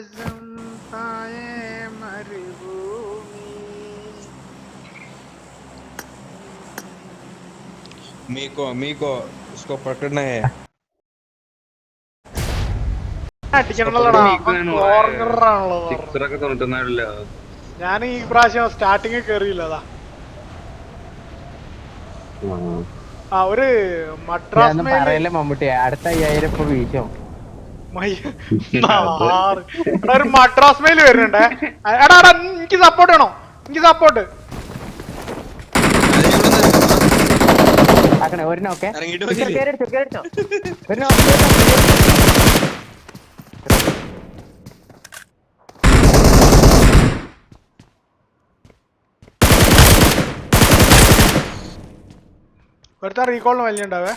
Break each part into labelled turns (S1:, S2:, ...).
S1: ആകാശം താഴെ മരുഭൂമി
S2: मीको मीको उसको पकड़ना है
S1: അടിക്കണല്ലോടാ
S3: നീക്കാനോ?
S1: കോർണറാണല്ലോ
S3: സിക്സറൊക്കെ തൊണ്ണൂറ്റൊന്നായില്ല
S1: ഞാൻ ഈ പ്രാവശ്യം സ്റ്റാർട്ടിങ് കേറിയില്ല അതാ ആ ഒരു മദ്രാസ്
S4: ഞാനൊന്നും
S1: മെയില്
S4: പറയല്ലേ മമ്മൂട്ടി അടുത്ത അയ്യായിരം ഇപ്പൊ വീശും
S1: മയ്യ- നാറ്. എടാ, ഒരു മദ്രാസ് മെയിൽ വരുന്നുണ്ടേ. എടാ എടാ എനിക്ക് സപ്പോർട്ട് വേണോ? എനിക്ക് സപ്പോർട്ട്
S4: ഒരു നോക്കേ.
S1: ഒരുത്ത റീകോളിന് വലിയ ഉണ്ടാവേ.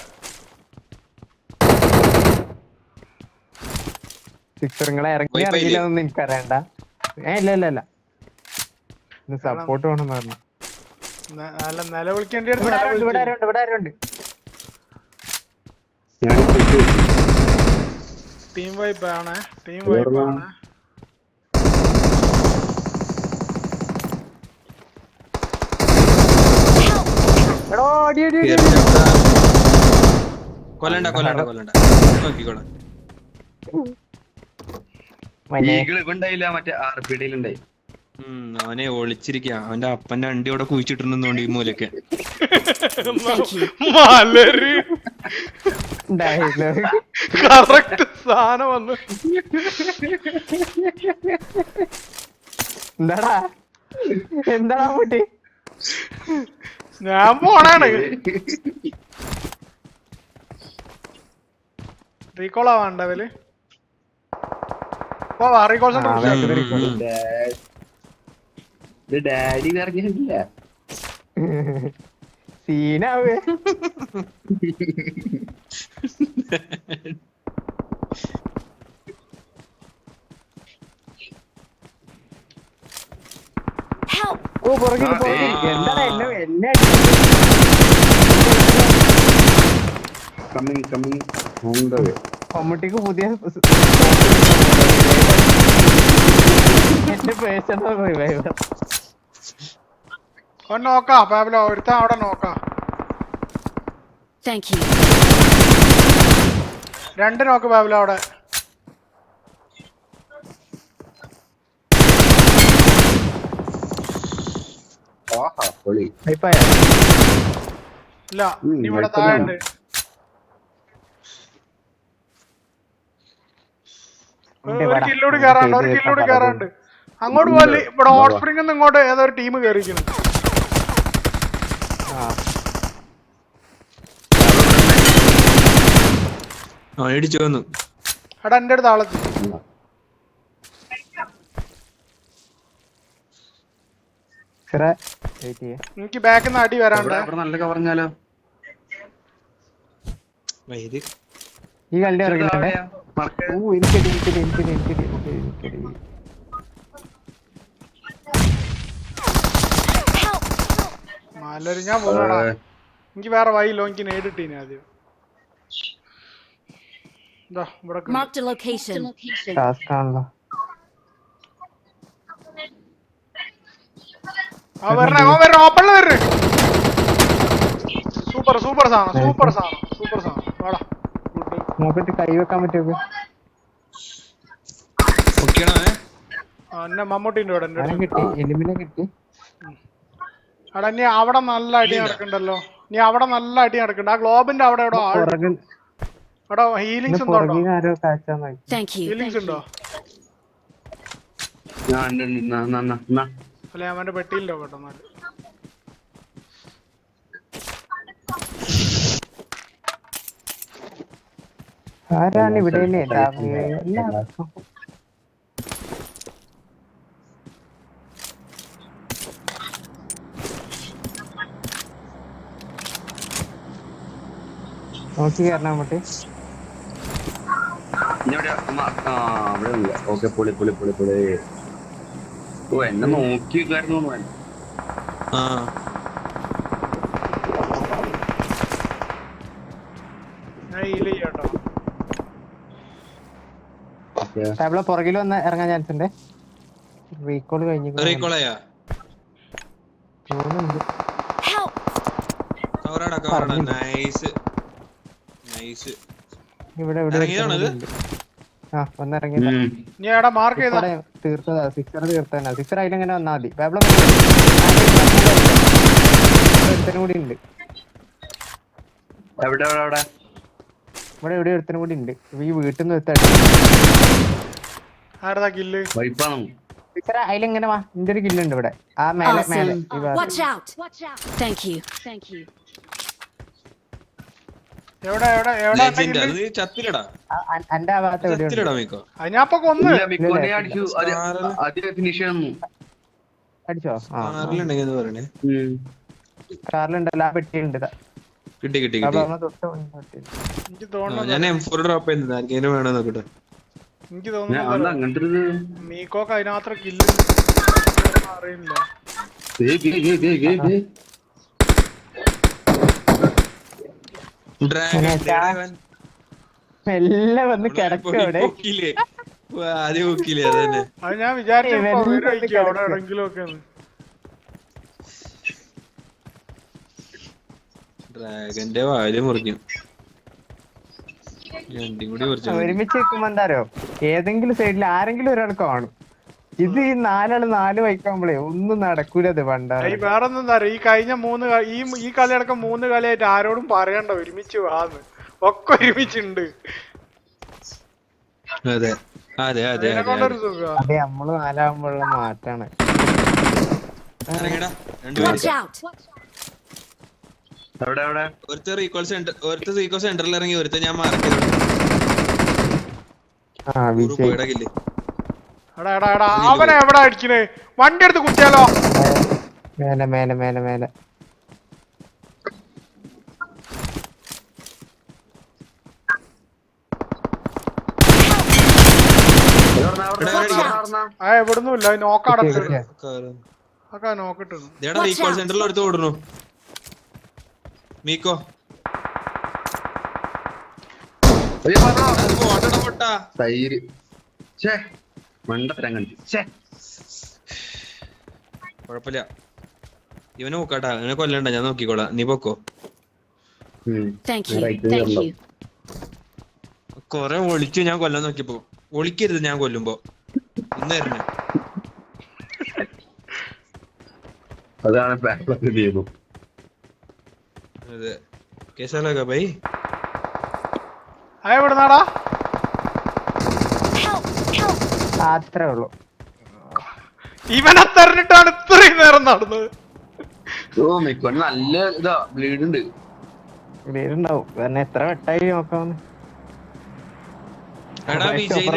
S4: സിക്സർ നിങ്ങളെ ഇറങ്ങി
S2: Wifi
S4: അറിയണ്ട എനിക്കറിയണ്ട. ഏ ഇല്ല ഇല്ല ഇല്ല. സപ്പോർട്ട് വേണം പറഞ്ഞു.
S1: നിലവിളിക്കേണ്ടി
S4: ഇവിടെ ആരുണ്ട് ഇവിടെ ആരുണ്ട്?
S1: ടീം വൈപ്പ് ആണ് ടീം വൈപ്പ് ആണ്.
S2: കൊല്ലണ്ട കൊല്ലണ്ട കൊല്ലണ്ട. നോക്കിക്കോളെ. അവനെ ഒളിച്ചിരിക്ക. അവന്റെ അപ്പന്റെ അണ്ടി അവിടെ കുഴിച്ചിട്ടുണ്ടെന്നുണ്ട് ഈ മൂലൊക്കെ.
S1: മലര്.
S4: ഡയലോഗ്.
S1: കറക്റ്റ് സാധനം വന്നു.
S4: എന്താടാ? എന്താടാ കുട്ടി
S1: ഞാൻ പോണാണ്. റീകോളാ ആവാണ്ട അവൽ പോവാ റീകോൾ
S4: ആ,
S1: സെന്റർ
S4: back to the
S3: ഇത് ഡാഡി ഇറങ്ങിയിട്ടില്ല.
S4: സീനാവേ. ഓ പുറകിൽ. എന്താടാ എന്നെ എന്നെ
S3: coming coming on the way
S4: മമ്മൂട്ടിക്ക് പുതിയ എന്റെ പേഴ്സണൽ റിവൈവർ
S1: ഒന്ന് നോക്കാം പാബിലോ ഒരുത്ത അവിടെ നോക്കാം. രണ്ട് നോക്ക് പാബിലോ അവിടെ. ഇല്ല ഇവിടെ താഴെ ഉണ്ട്. ഒരു കില്ലോട് കേറാണ്ട് ഒരു കില്ലോട് കയറാണ്ട് അങ്ങോട്ട് പോലെ ഇവിടെ ഹോട്ട് സ്പ്രിംഗ് നിന്ന് ഇങ്ങോട്ട് ഏതോ ഒരു ടീം കയറിക്കുന്നു
S2: അവൻ ഇടിച്ചു വന്നു.
S1: എടാ എന്റെ അടുത്ത് ആളെത്തി.
S4: വെയിറ്റ് ചെയ്യേ.
S1: എനിക്ക് ബാക്കിൽ നിന്ന് അടി വരാണ്ട്.
S3: നല്ല കവർഞ്ഞാലോ
S4: ഈ കളി ഇറങ്ങുന്നുണ്ട് ഓ എനിക്കടി എനിക്കടി എനിക്കടി എനിക്കടി എനിക്കടി. എനിക്കടി
S1: ഞാൻ പോകണടാ എനിക്ക് വേറെ വഴിയില്ലോ എനിക്ക് നേരിട്ടീനെ ആദ്യം. ഇതാ ഇവിടെ.
S5: Marked a location.
S4: ടാസ്ക് ആണല്ലോ.
S1: ആ വരണ അവൻ വരണ ഓപ്പണിൽ വരണ. സൂപ്പർ സൂപ്പർ സാധനം സൂപ്പർ സാധനം സൂപ്പർ സാധനം. വാടാ ഗുഡ്.
S4: കൈ വെക്കാൻ പറ്റുമോ
S2: പൊക്കിയണോ ഏ?
S1: ആ എന്നെ മമ്മൂട്ടിന്റെ ഇവിടെ എന്റെ
S4: അവനെ
S1: അടുത്ത്.
S4: കിട്ടി എലിമിനെ കിട്ടി.
S1: എടാ നീ അവിടെ നല്ല അടി നടക്കണ്ടല്ലോ. നീ അവിടെ നല്ല അടി നടക്കണ്ട. ആ ഗ്ലോബിന്റെ അവിടെ എവിടെ എടാ ഹീലിങ്സ് ഉണ്ടോ ഹീലിങ്സ് ഉണ്ടോ. അല്ലെ അവന്റെ പെട്ടിയില്ലോ പെട്ടെന്നാൽ
S4: ആരാണ് ഇവിടെ നോക്കി കയറണം
S3: അങ്ങോട്ട്. ഓക്കേ, പൊളി പൊളി പൊളി പൊളി ഓ എന്നെ നോക്കി
S4: പുറകിൽ വന്ന് ഇറങ്ങാൻ ചാൻസ് ഉണ്ട്. റീകോൾ കഴിഞ്ഞു
S2: റീകോളയാ
S4: തോന്നുന്നുണ്ട്
S2: നൈസ്
S4: ഇവിടെ. ആ.
S1: നീ എടാ മാർക്ക് ചെയ്താ?
S4: ഇവിടെ തീർത്തതാ. സിക്സർ സിക്സർ അതിലിങ്ങനെ വന്നാ മതി. ടേബിളെ ഒരുത്തനും കൂടി ഉണ്ട്.
S3: എവിടെ എവിടെ എവിടെ?
S4: ഇവിടെ ഒരുത്തനും കൂടി ഉണ്ട്. ഈ വീട്ടിൽ നിന്ന് സിക്സർ അതിലിങ്ങനെ വാ. ഒരു കില്ലുണ്ട് ഇവിടെ. ആ മേലെ മേലെ
S5: Awesome.
S4: ഈ ഭാഗത്ത്.
S5: Watch out! Watch out! Thank you. Thank you.
S1: എവിടെ എവിടെ എവിടെ
S2: ലെജൻഡ്? അത് നീ ചത്തിലടാ
S4: ആ, ആ ഭാഗത്ത് എവിടെയുണ്ട്?
S2: ചത്തിലടാ മീക്കോ
S1: അത് ഞാൻ ഇപ്പൊ കൊന്ന്
S3: ഇല്ല മിക്കോനെ അടിച്ചു. അത്
S2: സ്റ്റാറിൽ.
S3: അത് ഫിനിഷ്
S4: അടിച്ചോ? ആ.
S2: ആറിലുണ്ടെങ്കിൽ എന്ന് പറയണേ.
S4: കാറിലുണ്ടല്ലോ ആ പെട്ടിയുണ്ട് ഇതാ.
S2: കിട്ടി കിട്ടി
S4: ആ
S2: കിട്ടി.
S4: ഭാഗത്ത് തൊട്ട് മുന്നിൽ പെട്ടിയുണ്ട്.
S1: എനിക്ക്
S2: ആ,
S1: തോന്നുന്നു
S2: ഞാൻ എം ഫോർ ഡ്രോപ്പ് ചെയ്യുന്നത് ആർക്കെങ്കിലും വേണോ നോക്കട്ടെ.
S1: എനിക്ക് തോന്നുന്നു
S3: അങ്ങനത്തെ ഒരു
S1: മീക്കോക്ക് അതിനകത്ര കില്ല് അറിയില്ല.
S3: ദേ, ദേ, ദേ, ദേ, ദേ, ദേ.
S2: ഡ്രാഗൺ
S4: ചാ- മെല്ലെ വന്ന് കിടക്കും അവിടെ.
S2: ആദ്യം പൊക്കില്ലേ അത് തന്നെ.
S1: അത് ഞാൻ വിചാരിച്ചു
S4: ഏയ്,
S1: ഇപ്പൊ അവിടെ എവിടെങ്കിലും ഒക്കെ.
S2: ഡ്രാഗന്റെ വാൽ മുറിഞ്ഞു രണ്ടും കൂടി മുറിച്ചു
S4: ഒരുമിച്ച് നിൽക്കുമ്പോ എന്താരോ ഏതെങ്കിലും സൈഡിൽ ആരെങ്കിലും ഒരാൾ കാണും. ഇത് ഈ നാലാൾ നാല് വൈക്കാകുമ്പോഴേ ഒന്നും നടക്കൂല അത് പണ്ടാ
S1: വേറൊന്നും ഈ കഴിഞ്ഞ മൂന്ന് ഈ ഈ കളിയടക്കം മൂന്ന് കളിയായിട്ട് ആരോടും പറയണ്ട. ഒരുമിച്ച് വാന്ന് ഒക്കെ ഒരുമിച്ചുണ്ട്.
S2: അതെ. അതെ
S4: നമ്മൾ നാലാകുമ്പോഴുള്ള മാറ്റാണ്.
S2: ഒരുത്ത റീകോൾ സെന്റർ ഒരുത്ത റീകോൾ സെന്ററിൽ ഇറങ്ങി ഒരുത്ത ഞാൻ മാർക്ക്
S4: ആ വിജയ്.
S2: പോയിടാ കില്ലേ.
S1: എടാ എടാ എടാ അവനെ എവിടെ അടിക്കണേ? വണ്ടി എടുത്ത് കുത്തിയാലോ?
S4: മേലെ മേലെ മേലെ മേലെ!
S1: ആ എവിടുന്നും ഇല്ല നോക്കാടത്ത്. ഒക്കെ നോക്കിട്ടു
S2: റീകോൾ സെന്ററിൽ ഒരുത്ത ഓടുന്നു. മീക്കോ.
S3: തൈര്. ഛേ. മണ്ടത്തരം കണ്ടു ഛേ.
S2: കുഴപ്പമില്ല. ഇവനെ നോക്കാട്ടാ ഇവനെ കൊല്ലണ്ട. ഞാൻ നോക്കിക്കോളാം. നീ പൊക്കോ. കൊറേ ഒളിച്ചു. ഞാൻ കൊല്ലാൻ നോക്കിയപ്പോ. ഒളിക്കരുത് ഞാൻ കൊല്ലുമ്പോ. ഇന്നായിരുന്നു
S3: അതാണ്
S2: അതെ. കേസാലോ ബൈ
S1: ആ
S4: അത്രേ ഉള്ളു.
S1: ഇവനെ തെരഞ്ഞിട്ടാണ് ഇത്രയും നേരം നടന്നത്.
S3: ഓ നല്ല ഇതാ ബ്ലീഡ് ഉണ്ട്.
S4: ഉണ്ടാവും. കാരണം എത്ര വെട്ടായി നോക്കാവുന്ന
S2: എടാ വിജയ്.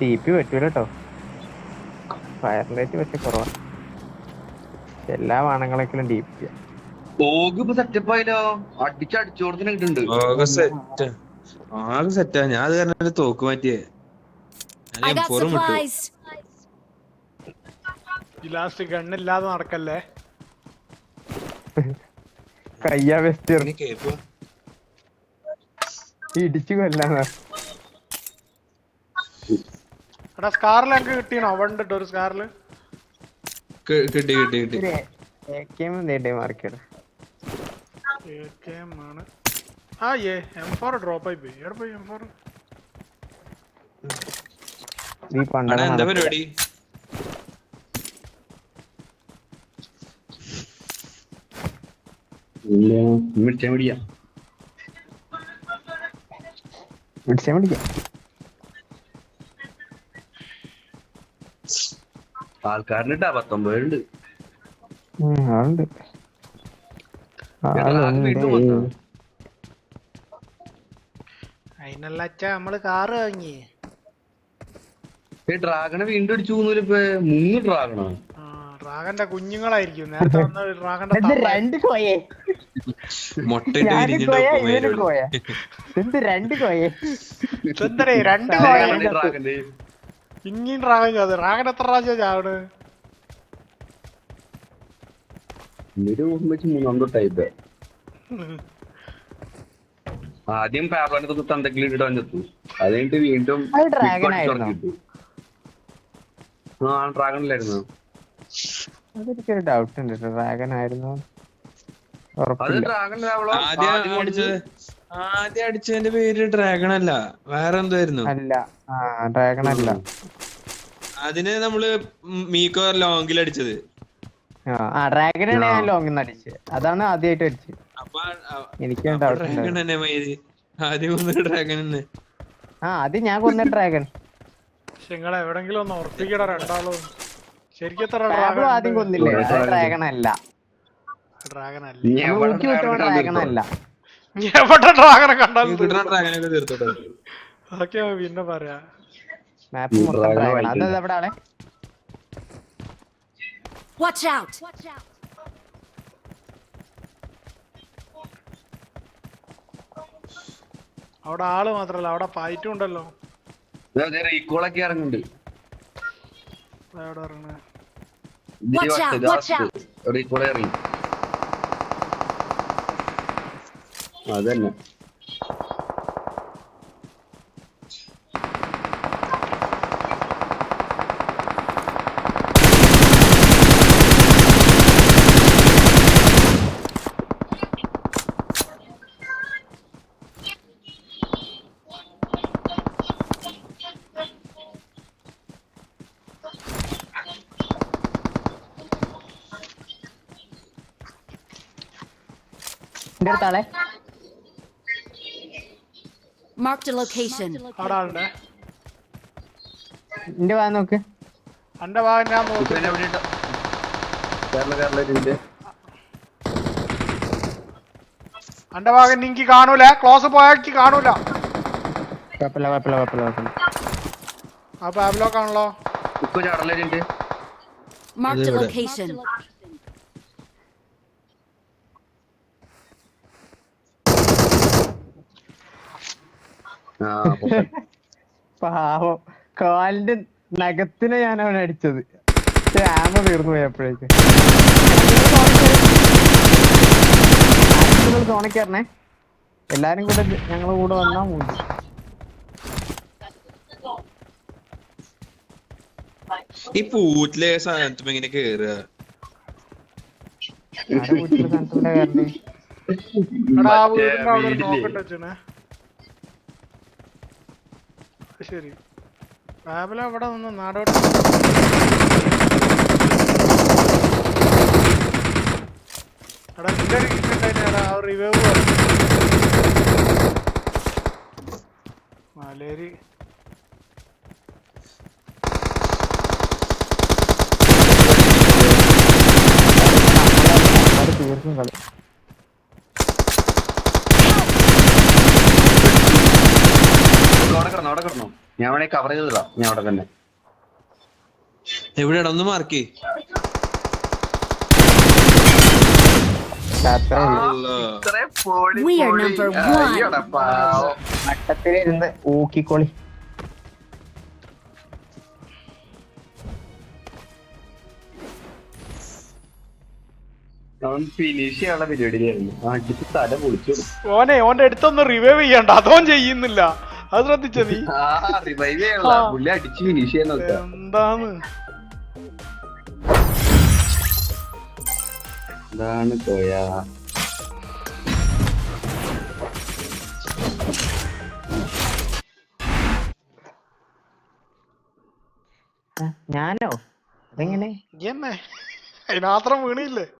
S4: ഡി പി പറ്റൂല കേട്ടോ ഫയർ റേറ്റ് പക്ഷെ കുറവാണ് എല്ലാ വാണങ്ങളെങ്കിലും ഡി പി
S3: ഓഗ് ഇപ്പൊ സെറ്റപ്പ് ആയാലോ? അടിച്ച് അടിച്ചോടത്തിന് കിട്ടുന്നുണ്ട്
S2: ആകെ സെറ്റ് ആകെ സെറ്റാ ഞാൻ അത് കാരണം ഒരു തോക്ക് മാറ്റിയേ.
S5: I got supplies.
S1: ഈ ലാസ്റ്റ് ഗണ്ണില്ലാതെ നടക്കല്ലേ?
S4: കയ്യാ
S2: വെസ്റ്റർ
S4: ഇടിച്ചു കൊല്ലാന്ന്
S1: എടാ സ്കാറിൽ എനിക്ക് കിട്ടിയണോ വണ്ട് ഒരു
S2: സ്കാറിൽ കിട്ടി കിട്ടി കിട്ടി.
S4: എ കെ എം നേടിയ മാർക്കറ്റ്
S1: ആണ്. ആ ഏ എം ഫോർ ഡ്രോപ്പ് ആയി. പോയി എവിടെ പോയി എം ഫോർ
S4: ഈ
S2: എടാ
S4: പണ്ടാണ്
S2: എന്താ പരിപാടി?
S3: ഇല്ല. മിടിച്ചാ മിടിയാ
S4: പിടിച്ചാ പിടിക്കാം
S3: ആൾക്കാരിട്ടാ പത്തൊമ്പതുണ്ട്
S4: ഉം, ആളുണ്ട്
S3: എടാ, ആകെ വീണ്ടും
S4: ആളുണ്ട്
S3: വന്നോ?
S1: അതിനല്ല അച്ഛാ നമ്മൾ കാറ് വാങ്ങി
S3: ഡ്രാഗണെ വീണ്ടും അടിച്ചു ഇപ്പൊ? മൂന്ന് ഡ്രാഗണോ.
S1: ആ ഡ്രാഗന്റെ കുഞ്ഞുങ്ങളായിരിക്കും. നേരത്തെ വന്ന ഡ്രാഗന്റെ
S4: രണ്ട് കോയേ? രണ്ട് കോയേ?
S1: രണ്ട് കോയ? ഇനിയും ഡ്രാഗൻ ചോദിച്ചു ഡ്രാഗൻ എത്ര പ്രാവശ്യം ചാവണ്?
S3: ഇന്നൊരു വെച്ച് മൂന്നാം തൊട്ടായിട്ട് ആദ്യം പാബ്ലോനെ തൊട്ട് തന്തക്കിൽ ഇട്ടിട്ട് വന്നെത്തു അത് കഴിഞ്ഞിട്ട് വീണ്ടും. ആ ഡ്രാഗണിലായിരുന്നു
S4: അതെനിക്കൊരു ഡൗട്ട് ഉണ്ട് ഡ്രാഗൺ ആയിരുന്നു?
S3: ഡ്രാഗൺ
S2: ആദ്യം അടിച്ചത്? ആദ്യം അടിച്ചതിന്റെ പേര് ഡ്രാഗൺ അല്ല. വേറെ എന്തായിരുന്നു?
S4: അല്ല. ഡ്രാഗൺ അല്ല.
S2: അതിന് നമ്മൾ മീക്കോ ലോങ്ങിൽ അടിച്ചത്.
S4: ആ, ഡ്രാഗനാണ് ഞാൻ ലോങ്ങിൽ നിന്ന് അടിച്ചത് അതാണ് ആദ്യമായിട്ട് അടിച്ചത് എനിക്ക് ആ അത് ഞാൻ കൊന്ന ഡ്രാഗൺ
S1: നിങ്ങൾ എവിടെങ്കിലും ഒന്ന് ഉറപ്പിക്കട രണ്ടാളും. ശരിക്കും
S4: ആദ്യം കൊന്നില്ലേ? ഡ്രാഗൺ അല്ല.
S1: ഡ്രാഗൺ അല്ല.
S4: നമ്മൾ ഊക്കി ഡ്രാഗൺ അല്ല.
S1: എവിടെ ഡ്രാഗനെ കണ്ടാലും പിന്നെ പറയാ.
S4: മാപ്പ് മൊത്തം
S3: Dragon
S4: ഡ്രാഗൺ
S3: വായിക്കില്ല.
S4: അത് എവിടെ ആളെ?
S5: Watch out! Watch out!
S1: അവിടെ ആൾ മാത്രല്ല അവിടെ ഫൈറ്റും ഉണ്ടല്ലോ
S3: റീകോളൊക്കെ ഇറങ്ങുന്നുണ്ട്
S1: ദാ എവിടെ ഇറങ്ങണേ
S5: Watch out, watch out.
S3: റീകോളെ ഇറങ്ങി അതന്നെ
S4: എന്റെ അടുത്ത ദി
S5: Marked a location.
S1: അവിടെ. ആളുണ്ട്
S4: എന്റെ വാ നോക്ക്.
S1: എന്റെ ഭാഗം ഞാൻ നോക്കി.
S3: എന്നെ എവിടെ ഇട്ടോ? കേരള കേരള ഇതിന്റെ
S1: എന്റെ ഭാഗം നിങ്ങക്ക് കാണൂല. ക്ലോസ് പോയാക്കി കാണൂല.
S4: കുഴപ്പമില്ല കുഴപ്പമില്ല കുഴപ്പമില്ല കുഴപ്പമില്ല.
S1: ആ പാബ്ലോക്ക് ആണല്ലോ.
S3: ഉപ്പ് ചടലരുണ്ട്
S5: Marked a
S2: ലൊക്കേഷൻ
S5: location.
S4: പാവം. കാലിന്റെ നഗത്തിനെ ഞാൻ അവൻ അടിച്ചത്. ആമ തീർന്നു പോയപ്പോഴേക്ക്. തോണിക്കാരനെ എല്ലാരും കൂടെ ഞങ്ങളെ കൂടെ വന്നാ മൂന്ന്
S2: ഈ പൂറ്റിലെ സാധനത്തും ഇങ്ങനെ കേറുക
S4: ആരെ വീട്ടിലെ. സ്ഥലത്തൂടെ കയറണ്ടേ
S1: എടാ ആ
S3: മറ്റേ
S1: വീടിന്റെ അവിടെ ഒരു
S3: വീടില്ലേ?
S1: നോക്കട്ടെ വെച്ചേ ശരി ബാബല അവിടെ നിന്ന് നാടോട്ട് എടാ നിന്റെ ഒരു കിറ്റ് മലേരി.
S4: തീർക്കും കളി.
S3: കിടന്നു അവിടെ കിടന്നു ഞാൻ വേണേ കവർ ഞാൻ അവിടെ തന്നെ.
S2: എവിടെയാണ്? ഒന്ന് മാർക്ക്
S4: അത്രേ ഉള്ളൂ
S5: We are number one.
S4: നട്ടത്തിലിരുന്ന് ഊക്കിക്കോളി.
S3: അവൻ ഫിനിഷ് ചെയ്യാനുള്ള പരിപാടിയിലായിരുന്നു. അടിച്ച് തല പൊളിച്ചു
S1: ഓനെ ഓന്റെ അടുത്തൊന്നും റിവൈവ് ചെയ്യണ്ട. അതോ ചെയ്യുന്നില്ല. അത് ശ്രദ്ധിച്ച നീ? എന്താന്ന്?
S3: എന്താണ് കോയാ
S4: ഞാനോ? അതെങ്ങനെ?
S1: അതിനാത്രം വീണില്ലേ?